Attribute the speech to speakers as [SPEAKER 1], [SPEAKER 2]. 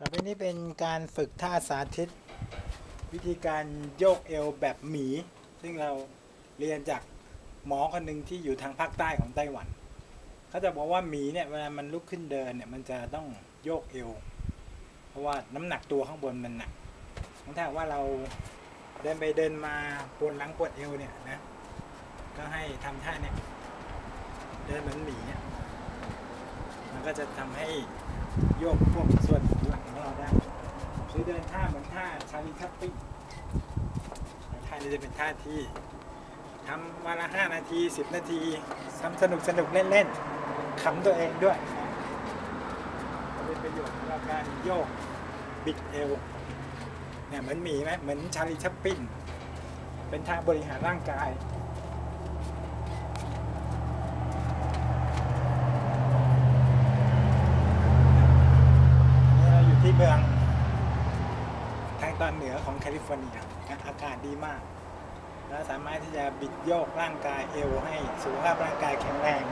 [SPEAKER 1] ต่อไปนี้เป็นการฝึกท่าสาธิต วิธีการโยกเอวแบบหมี ซึ่งเราเรียนจากหมอคนหนึ่งที่อยู่ทางภาคใต้ของไต้หวัน เขาจะบอกว่าหมีเนี่ยเวลามันลุกขึ้นเดินเนี่ยมันจะต้องโยกเอว เพราะว่าน้ำหนักตัวข้างบนมันหนักถ้าว่าเราเดินไปเดินมาปวดหลังปวดเอวเนี่ยนะ ก็ให้ทำท่าเนี่ยเดินเหมือนหมีเนี่ยมันก็จะทำให้ โยกพวกส่วนหลังของเราได้หรือเดินท่าเหมือนท่าชาลีคัปปิ้งท่านี้จะเป็นท่าที่ทำวันละห้านาทีสิบนาทีทำสนุกสนุกเล่นๆขำตัวเองด้วยเป็นประโยชน์สำหรับการโยกบิดเอวเนี่ยเหมือนหมีไหมเหมือนชาลีชัปปิ้นเป็นท่าบริหารร่างกาย เราอยู่ที่เมือง ทางตอนเหนือของแคลิฟอร์เนียอากาศดีมาก แล้วสามารถที่จะบิดโยกร่างกายเอวให้สุขภาพร่างกายแข็งแรง